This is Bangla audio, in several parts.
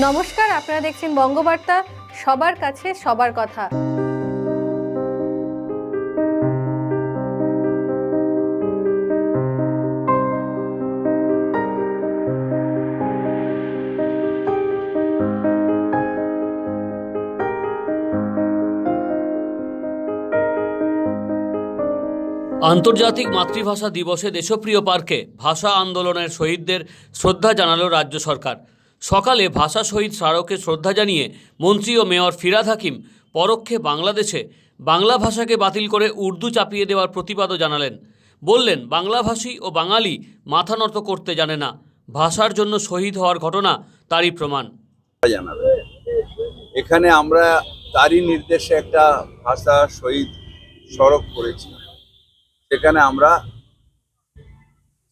নমস্কার, আপনারা দেখছেন বঙ্গবার্তা। সবার কাছে সবার কথা। আন্তর্জাতিক মাতৃভাষা দিবসে দেশপ্রিয় পার্কে ভাষা আন্দোলনের শহীদদের শ্রদ্ধা জানালো রাজ্য সরকার। সকালে ভাষা শহীদ স্মারকে শ্রদ্ধা জানিয়ে মন্ত্রী ও মেয়র ফিরাদ হাকিম পরোক্ষে বাংলাদেশে বাংলা ভাষাকে বাতিল করে উর্দু চাপিয়ে দেওয়ার প্রতিবাদও জানালেন। বললেন, বাংলাভাষী ও বাঙালি মাথা নত করতে জানে না। ভাষার জন্য শহীদ হওয়ার ঘটনা তারই প্রমাণ। এখানে আমরা তারই নির্দেশে একটা ভাষা শহীদ সড়ক করেছি। সেখানে আমরা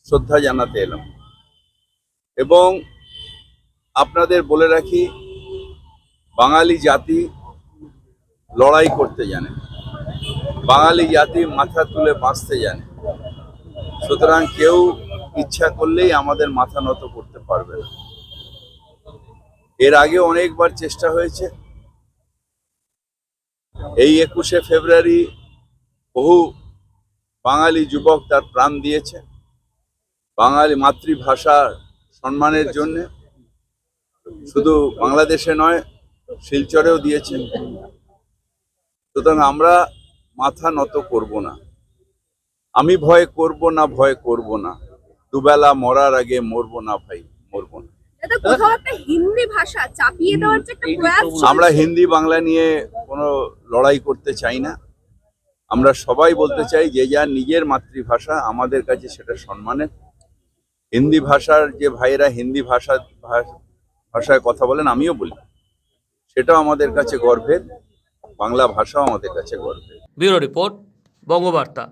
শ্রদ্ধা জানাতে এলাম। এবং আপনাদের বলে রাখি, বাঙালি জাতি লড়াই করতে জানে। বাঙালি জাতি মাথা তুলে বাঁচতে জানে। সুতরাং কেউ ইচ্ছা করলেই আমাদের মাথা নত করতে পারবে না। এর আগে অনেকবার চেষ্টা হয়েছে। এই একুশে ফেব্রুয়ারি বহু বাঙালি যুবক তার প্রাণ দিয়েছে। বাঙালি মাতৃভাষার সম্মানের জন্য শুধু বাংলাদেশে নয় শিলচরেও দিয়েছে সুতরাং আমরা মাথা নত করব না। আমি ভয় করব না ভয় করব না। দুবেলা মরার আগে মরবো না ভাই মরবো না। আমরা হিন্দি বাংলা নিয়ে কোনো লড়াই করতে চাই না। আমরা সবাই বলতে চাই যে যার নিজের মাতৃভাষা আমাদের কাছে সেটা সম্মানের। হিন্দি ভাষার যে ভাইয়েরা হিন্দি ভাষা ভাষায় কথা বলেন, আমিও বলি। সেটাও আমাদের কাছে গর্বের, বাংলা ভাষাও আমাদের কাছে গর্বের। Bureau report, Bangabarta.